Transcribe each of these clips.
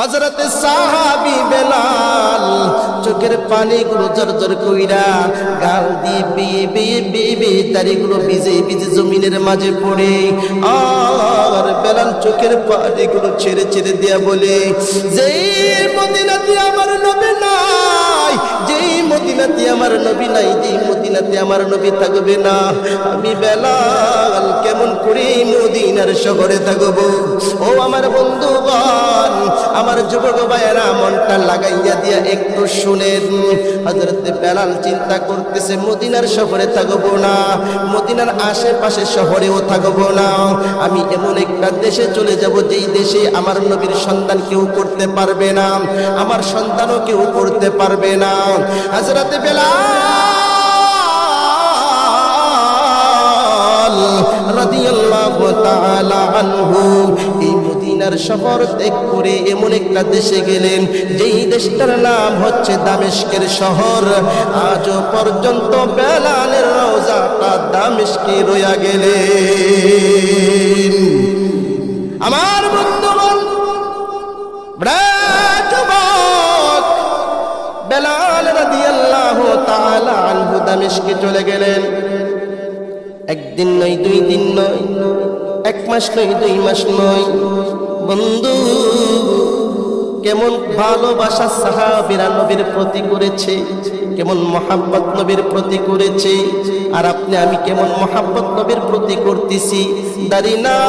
হজরত সাহাবি বেলাল চোখের পানিগুলো জর্জর কইরা গাল দিয়ে বিয়ে বিয়ে বিয়ে বিয়ে দাড়িগুলো ভিজে ভিজে জমিনের মাঝে পড়ে। আর বেলাল চোখের পানিগুলো ছেড়ে ছেড়ে দিয়া বলে, যেই মদিনাতে আমার নবী নাই, যেই মদিনাতে আমার নবী নাই, যেই মদিনাতে আমার নবী থাকবে না। আমি বেলাল, কেমন করে মদিনার শহরে থাকব? ও আমার বন্ধুগণ, আমার যুবক ভাইয়েরা, মনটা লাগাইয়া দিয়া একটু শুনেন। হজরত বেলাল চিন্তা করতেছে, মদিনার শহরে থাকব না, মদিনার আশেপাশে শহরেও থাকব না। আমি এমন একটা দেশে চলে যাব, যেই দেশে আমার নবীর সন্তান কেউ করতে পারবে না, আমার সন্তানও কেউ করতে পারবে না। হজরত বেলাল আনহু। এই মদিনার শহর ত্যাগ করে এমন একটা দেশে গেলেন, যেই দেশটার নাম হচ্ছে দামেস্কের শহর। আজও পর্যন্ত বেলালের রওজাটা দামেস্কে রইয়া গেলেন। আমার বন্ধুগণ যুবক বেলাল রাদিয়াল্লাহু তাআলা আনহু দামেস্কে চলে গেলেন। একদিন নয়, দুই দিন নয় এক মাস নয়, দুই মাস নয়। বন্ধু, কেমন ভালোবাসা সাহাবিরা নবীর প্রতি করেছে? কেমন মহাব্বত নবীর প্রতি করেছে? আর আপনি, আমি কেমন মহাব্বত নবীর প্রতি করতেছি? দাড়ি নাই,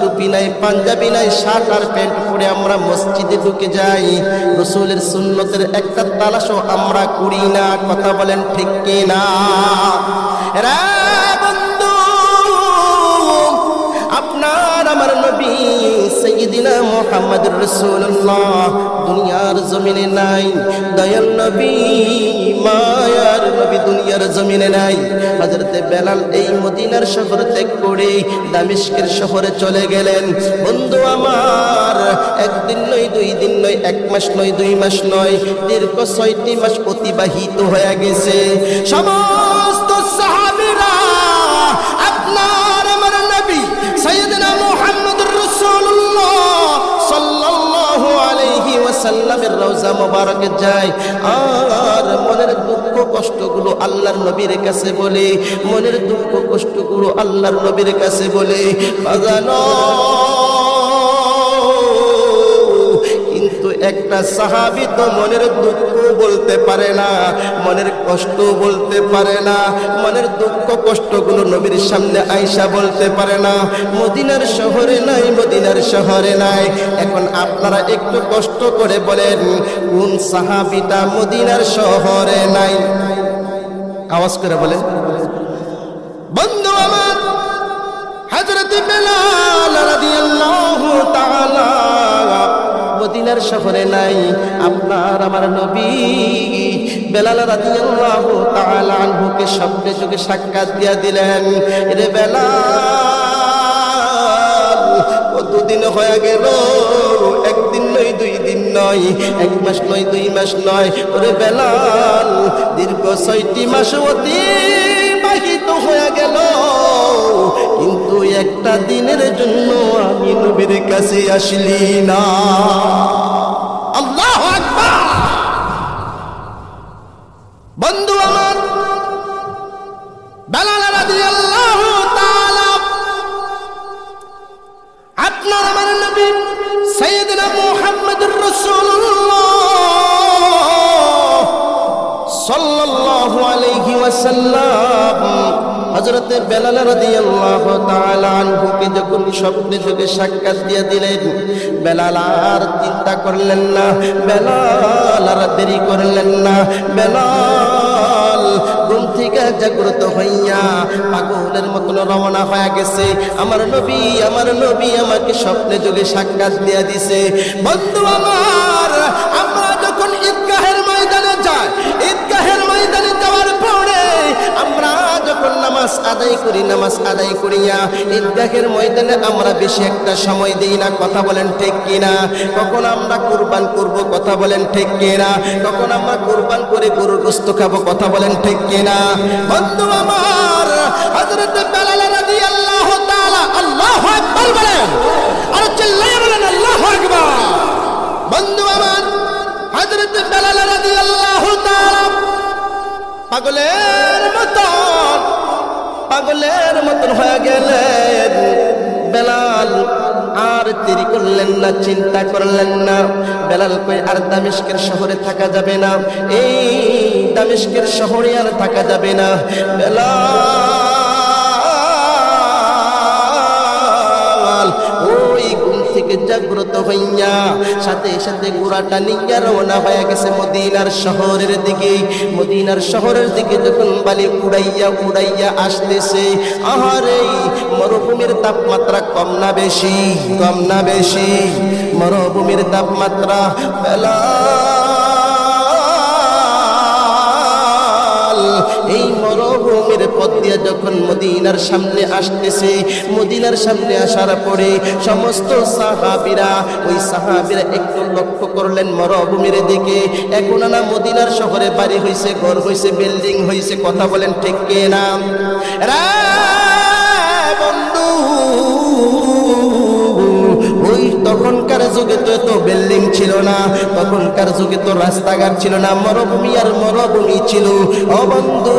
টুপি নাই, পাঞ্জাবি নাই, শার্ট আর প্যান্ট পরে আমরা মসজিদে ঢুকে যাই। রসুলের সুন্নতের একটা তালাশও আমরা করি না। কথা বলেন ঠিক কি না সৈয়দিনা মোহাম্মদ রসুল্লাহ দুনিয়ার জমিনে নাই, দয়াল নবী, মায়ার নবী দুনিয়ার জমিনে নাই। হজরতে বেলাল এই মদিনার শহর ত্যাগ করে দামিস্কের শহরে চলে গেলেন। বন্ধু আমার, একদিন নয়, দুই দিন নয়, এক মাস নয়, দুই মাস নয়, দীর্ঘ ছয়টি মাস অতিবাহিত হয়ে গেছে। সমস্ত আলাইহি রোজা মোবারকে যায়। আর মনের দুঃখ কষ্টগুলো আল্লাহর নবীর কাছে বলে, মনের দুঃখ কষ্টগুলো আল্লাহর নবীর কাছে বলে, বাজানো একটা সাহাবি তো মনের দুঃখ বলতে পারে না, মনের কষ্ট বলতে পারে না, মনের দুঃখ কষ্টগুলো নবীর সামনে আইসা বলতে পারে না, মদিনার শহরে নাই, মদিনার শহরে নাই। এখন আপনারা একটু কষ্ট করে বলেন, কোন সাহাবিটা মদিনার শহরে নাই? আওয়াজ করে বলেন। বন্ধু আমার, হযরত বেলাল রাদিয়াল্লাহু তাআলা মদিনার শহরে নাই। আপনার আমার নবী বেলাল রাদিয়াল্লাহু তাআলা আনহুকে স্বপ্নে যুগে সাক্ষাৎ দিয়া দিলেন। রে বেলাল, কতদিন হয়ে গেল? একদিন নয়, দুই দিন নয়, এক মাস নয়, দুই মাস নয়। ওরে বেলাল, দীর্ঘ ছয়টি মাস অতিবাহিত হয়ে গেল। কিন্তু একটা দিনের জন্য কাছে আসলি না। আল্লাহ বন্ধু আমার আপনার সাল্লাল্লাহু আলাইহি ওয়াসাল্লাম হযরত বেলাল রাদিয়াল্লাহু তাআলা আনহুকে যখন স্বপ্নে যোগে সাক্ষাৎ দিয়ে দিলেন, বেলাল আর চিন্তা করলেন না, বেলাল আর দেরি করলেন না, বেলাল ঘুম থেকে জাগ্রত হইয়া পাগলের মতন রওনা হয়ে গেছে। আমার নবী আমার নবী আমাকে স্বপ্নে যোগে সাক্ষাৎ দিয়া দিছে। বন্ধু আমার, আমরা যখন ঈদগাহের ময়দানে যাই, ঈদগাহের ময়দানে যাওয়ার পরে আমরা যখন নামাজ আদায় করি, নামাজ আদায় করিয়া ঈদগাহের ময়দানে আমরা বেশি একটা সময় দিই না। কথা বলেন ঠিক কিনা? কখন আমরা কুরবান করব, কথা বলেন ঠিক কিনা? কখন আমরা কুরবান করে গরুর গোস্ত খাব, কথা বলেন ঠিক কিনা? বন্ধু আমার, হযরত বেলাল রাদিয়াল্লাহু তাআলা আল্লাহু আকবার বলেন। আর চিল্লাই বলেন আল্লাহ আকবার। বন্ধু আমার, হযরত বেলাল রাদিয়াল্লাহু তাআলা পাগলের মতন পাগলের মতন হয়ে গেলেন বেলাল আর দেরি করলেন না, চিন্তা করলেন না। বেলাল কই, আর দামিস্কের শহরে থাকা যাবে না? এই দামিস্কের শহরে আর থাকা যাবে না। বেলাল জাগ্রত হইয়া, সাথে সাথে ঘোড়াটা নিয়ে রওনা হয়ে গেছে মদিনার শহরের দিকে। মদিনার শহরের দিকে যখন বালি উড়াইয়া উড়াইয়া আসতেছে, আহারে, মরুভূমির তাপমাত্রা কম না বেশি, কম না বেশি। মরুভূমির তাপমাত্রা বেলা এই পথ দিয়ে যখন মদিনার সামনে আসতেছে, মদিনার সামনে আসার পরে সমস্ত সাহাবিরা ওই সাহাবিরা একটু লক্ষ্য করলেন মরুভূমির দিকে। এখন না মদিনার শহরে বাড়ি হয়েছে ঘর হয়েছে বিল্ডিং হয়েছে কথা বলেন ঠিক কে না? রা বন্ধু, ওই তখনকার যুগে তো এত বিল্ডিং তখনকার যুগে তো রাস্তাঘাট ছিল না, মরুভূমি আর মরুভূমি ছিল। ও বন্ধু,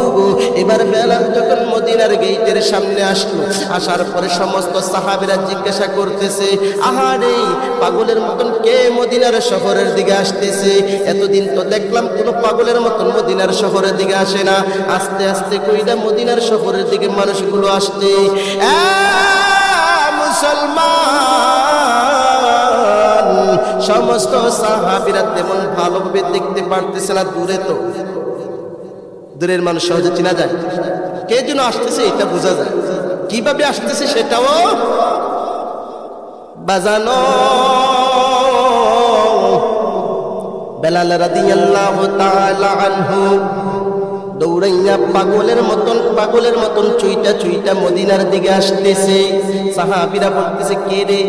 এবার বেলাল যখন মদিনার গেটের সামনে আসলো, আসার পরে সমস্ত সাহাবিরা জিজ্ঞাসা করতেছে আহারে পাগলের মতন কে মদিনার শহরের দিকে আসতেছে? এতদিন তো দেখলাম কোনো পাগলের মতন মদিনার শহরের দিকে আসে না। আস্তে আস্তে কইরা মদিনার শহরের দিকে মানুষগুলো আসতে মুসলমান! সমস্ত সাহাবিরা তেমন ভালোভাবে দেখতে পারতেছে না দূরে তো। দূরের মানুষ সহজে চেনা যায়। কে যেন আসতেছে এটা বোঝা যায়। কীভাবে আসতেছে সেটাও বাজানো বেলাল রাদিয়াল্লাহু তাআলা আনহু দৌড়াইয়া পাগলের মতন পাগলের মতন চুইটা চুইটা মদিনার দিকে আসতেছে। সাহাবিরা বলতেছে, কে রে?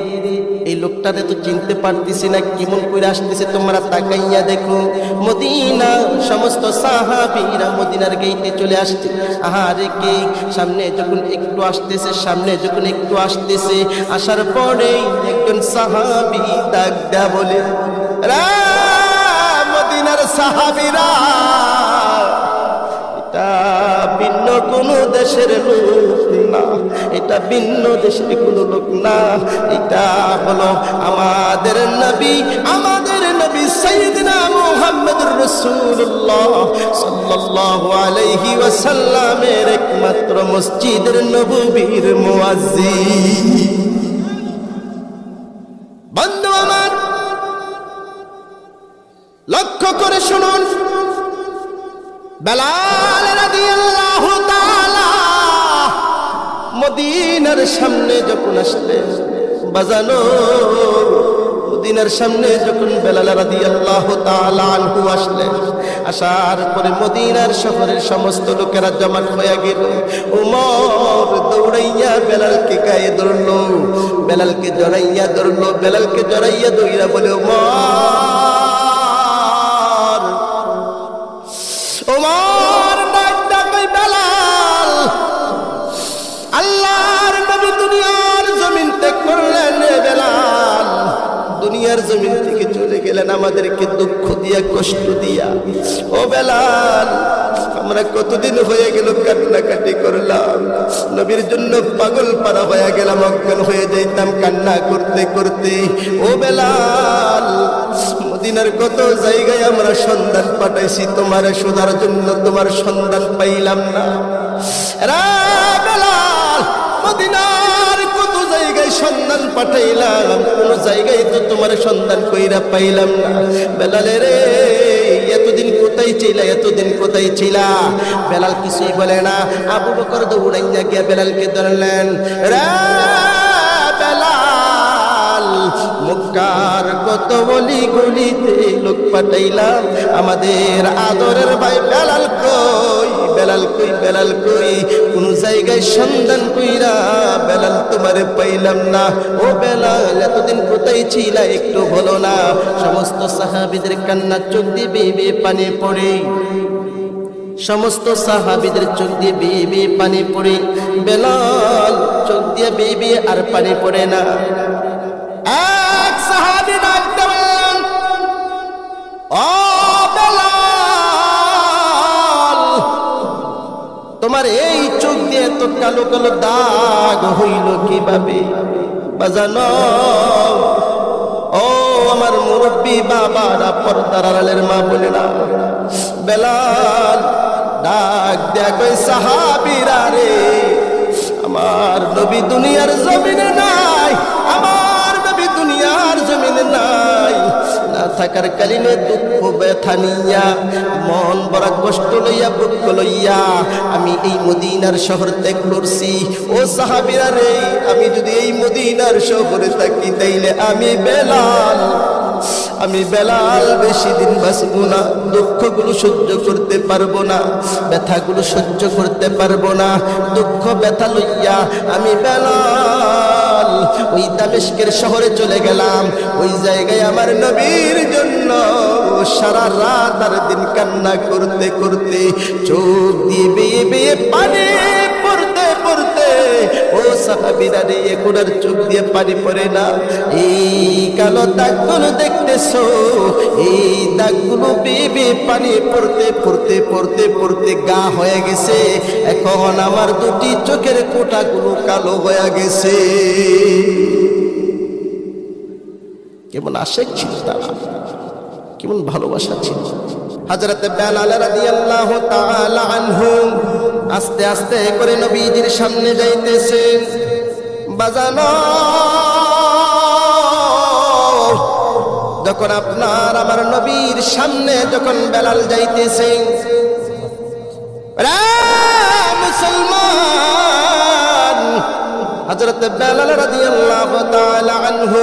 এই লোকটাতে তো চিনতে পারতেছি না, কেমন করে আসতেছে তোমরা তাকাইয়া দেখো। মদিনা, সমস্ত সাহাবিরা মদিনার গেইটে চলে আসছে। আহারে কে? সামনে যখন একটু আসতেছে, সামনে যখন একটু আসতেছে, আসার পরে একজন সাহাবি ডাক দেয়া বলে মদিনার সাহাবিরা, এটা ভিন্ন কোন দেশের লোক এটা ভিন্ন দেশের কোন লোক না। এটা হলো আমাদের নবী আমাদের নবী সাইয়েদনা মুহাম্মদুর রাসূলুল্লাহ সাল্লাল্লাহু ওয়াসাল্লামের একমাত্র মসজিদের লক্ষ্য করে শুনুন। বেলাল রাদিয়াল্লাহু মদিনার সামনে যখন আসলে বাজানো মদিনার সামনে যখন বেলাল রাদিয়াল্লাহু তাআলা আনহু আসলেন আসার পরে মদিনার শহরের সমস্ত লোকেরা জমা হয়ে গেল। উমর দৌড়াইয়া বেলালকে গায়ে ধরলো, বেলালকে জড়াইয়া ধরলো, বেলালকে জড়াইয়া দৌড়া বলে, উমর! গেলেন আমাদেরকে দুঃখ দিয়া, কষ্ট দিয়া, ও বেলাল, আমরা কতদিন হয়ে গেল কান্নাকাটি করলাম। নবীর জন্য পাগল পারা হয়ে গেলাম, অজ্ঞান হয়ে যাইতাম কান্না করতে করতে। ও বেলাল, মদিনার কত জায়গায় আমরা সন্ধান পাঠাইছি, তোমার শোধার জন্য তোমার সন্ধান পাইলাম না। রা সন্ধান পাঠাইলাম, কোন জায়গায় তো তোমার সন্ধান কইরা পাইলাম না। বেলালে রে, এতদিন কোথায় ছিলা, এতদিন কোথায় ছিলা? বেলাল কিছুই বলে না। আবু বকর দৌড়াইয়া গিয়া বেলালকে ধরলেন, রে মুক্কার কত বলি গলিতে লোক পাঠাইলাম। আমাদের আদরের ভাই বেলাল কই? বেলাল কই বেলাল কই? কোন জায়গায় সন্ধান কইরা বেলাল তোমারে পাইলাম না। ও বেলাল, এতদিন কোথায় একটু বলো না। সমস্ত সাহাবিদের কান্নার চোখ দিয়ে বেয়ে পানি পড়ে। সমস্ত সাহাবিদের চোখ দিয়ে বেয়ে পানি পড়ে। বেলাল চোখ দিয়ে বেয়ে আর পানি পড়ে না। কালো কালো দাগ হইল কীভাবে? বাজানো। ও আমার মুরব্বী বাবারা, পর্দার আড়ালের মা বলে না বেলাল, ডাক দেখো সাহাবিরা রে, আমার নবী দুনিয়ার জমিনে নাই, আমার নবী দুনিয়ার জমিনে নাই। থাকার কালীনে দুঃখ ব্যথা নিয়া, মন বড় কষ্ট লইয়া, দুঃখ লইয়া আমি এই মদিনার শহর ত্যাগ করছি। ও সাহাবিরা রে, আমি যদি এই মদিনার শহরে থাকি তাইলে আমি বেলাল। আমি বেলাল, বেশি দিন বাঁচবো না, দুঃখগুলো সহ্য করতে পারব না, ব্যথাগুলো সহ্য করতে পারব না, দুঃখ ব্যথা লইয়া আমি বেলাল। ওই দামেস্কের শহরে চলে গেলাম। ওই জায়গায় আমার নবীর জন্য সারা রাত আর দিন কান্না করতে করতে, চোখ দিয়ে বেয়ে বেয়ে পানি পড়তে পড়তে, ও সাহাবিরা রে, এখন চোখ দিয়ে পানি পড়ে না। এই কালো দাগগুলো দেখতেছো, এই দাগগুলো বেবে পানি পড়তে পড়তে পড়তে পড়তে গা হয়ে গেছে। এখন আমার দুটি চোখের কোটাগুলো কালো হয়ে গেছে। কেমন আশেক ছিল তারা, কেমন ভালোবাসা ছিল। হযরত বেলাল রাদিয়াল্লাহু তাআলা আস্তে আস্তে করে নবীজির সামনে যাইতেছে। বাজানো, যখন আপনার আমার নবীর সামনে যখন বেলাল যাইতেছে মুসলমান, হযরত বেলাল রাদিয়াল্লাহু তাআলা আনহু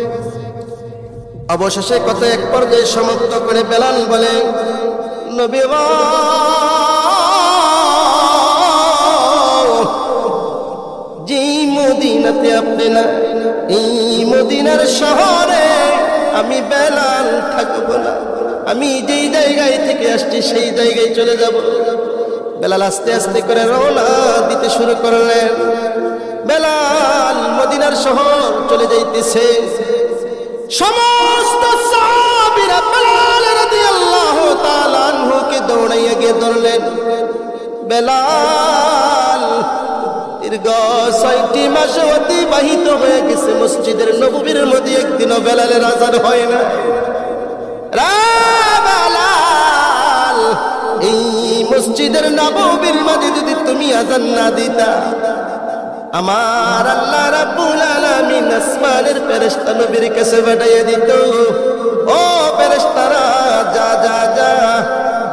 অবশেষে কত এক পর্যায়ে সমাপ্ত করে বেলাল বলে নবী যেই মদিনাতে আপনি না, এই মদিনার শহরে আমি বেলাল থাকব না। আমি যেই জায়গায় থেকে আসছি সেই জায়গায় চলে যাব। বেলাল আস্তে আস্তে করে রওনা দিতে শুরু করলেন। বেলাল মদিনার শহর চলে যাইতেছে। সমস্ত সাহাবীরা বেলাল রাদিয়াল্লাহু তাআলা আনহুকে দৌড়াইয়া গিয়ে ধরলেন। বেলাল দীর্ঘ ছয়টি মাস অতিবাহিত হয়ে গেছে। মসজিদের নববীর মধ্যে একদিনও বেলালের আজান হয় না। বেলাল, এই মসজিদের নববীর মাঝে যদি তুমি আজান না দিতা আমার আল্লাহ রাব্বুল আলামিন আসমানের ফেরেশতা নবীর কাছে পাঠাইয়া দিত। ও ফেরেশতারা, যা যা যা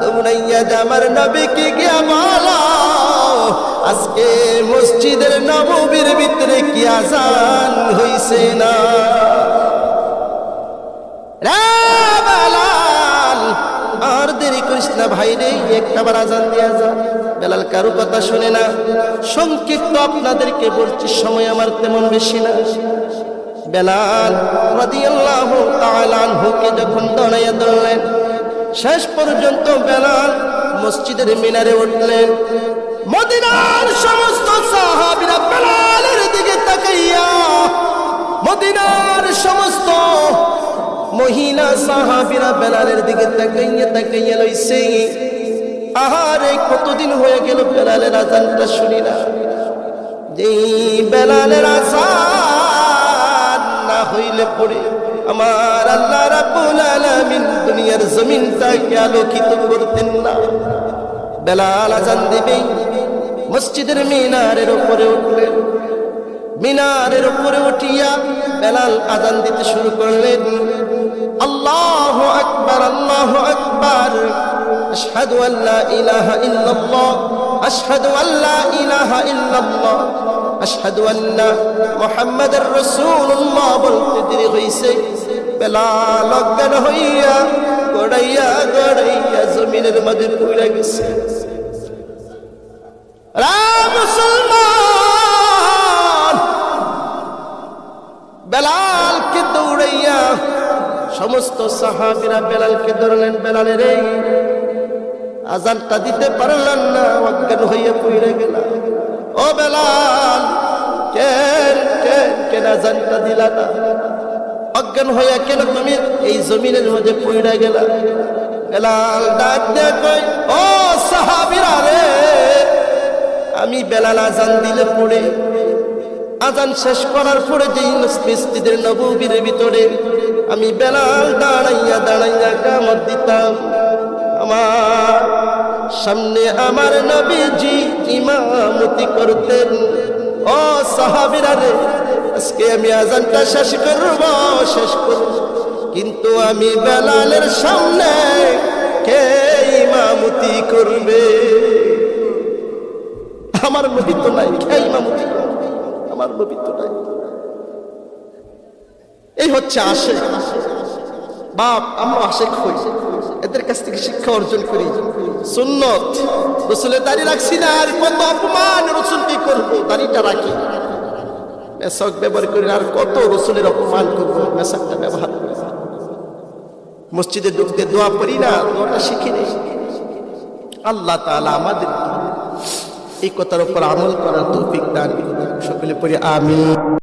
দৌড়াইয়া যা, আমার নবীকে গিয়া বলো আজকে মসজিদের নববীর ভিতরে কি আজান হইছে না? রে দেরি করিস না ভাই রে, একটা বার আজান দিয়া যা। বেলাল কারও কথা শুনে না। সংক্ষিপ্ত আপনাদেরকে বলছি, সময় আমার তেমন বেশি না। বেলাল রাদিয়াল্লাহু তাআলা আনহুকে যখন দাঁড়াইয়া ধরলেন, শেষ পর্যন্ত বেলাল মসজিদের মিনারে উঠলেন। মদিনার সমস্ত সাহাবীরা বেলালের দিকে তাকাইয়া মদিনার সমস্ত মহিলা সাহাবীরা বেলালের দিকে তাকাইয়া তাকাইয়া লইছে। আহারে, কতদিন হয়ে গেল বেলালের আজানটা শুনি না। যে বেলালের আজান না হইলে পড়ে আমার আল্লাহ রাব্বুল আলামিন দুনিয়ার জমিনটাকে আলোকিত করতেন না। বেলাল আজান দিবে মসজিদের মিনারের উপরে উঠলেন। মিনারের উপরে উঠিয়া বেলাল আজান দিতে শুরু করলেন। আল্লাহ আকবার আল্লাহ আকবার আশহাদু আল্লা ইলাহা ইল্লাল্লাহ আশহাদু আল্লা ইলাহা ইল্লাল্লাহ আশহাদু আন্না মুহাম্মাদার রাসূলুল্লাহ বলতে দেরি হইছে বেলাল অজ্ঞান হইয়া গড়াইয়া গড়াইয়া জমিনের মধ্যে পড়ে গেছে রা সাহাবিরা বেলালকে ধরলেন বেলালের এই আজানটা দিতে পারলেন না, অজ্ঞান হইয়া পড়ে গেল ও বেলাল, কেন কেন কেন আজানটা দিলা না? অজ্ঞান হইয়া কেন তুমি এই জমিনের মধ্যে পড়ে গেলা? বেলাল ডাক দিয়ে কই ও সাহাবিরা রে, আমি বেলাল আজান দিলে পড়ে, আজান শেষ করার পরে যেই মসজিদের নবীর ভিতরে আমি বেলাল দাঁড়াইয়া দাঁড়াইয়া কামত দিতাম। আমার সামনে আমার নবীজি ইমামতি করতেন। ও সাহাবিরা রে, আজকে আমি আজানটা শেষ করব শেষ করব। কিন্তু আমি বেলালের সামনে কে ইমামতি করবে? আমার নবী তো নাই, কে ইমামতি করবে? আমার নবী তো নাই। এই হচ্ছে আশে বাপ আমরা আশেক হই। এদের কাছ থেকে শিক্ষা অর্জন করি। সুন্নত। রসুলের দাড়ি রাখছি না, আর কত অপমান রসুল কি করব? দাড়িটা রাখি। মেশক ব্যবহার করি আর কত রসুলের অপমান করব? মেশকটা ব্যবহার করি মসজিদে ঢুকতে দোয়া পড়ি না, দোয়াটা শিখি নেই আল্লাহ তাআলা আমাদের এই কথার উপর আমল করার তৌফিক দান সকলে পড়ি আমি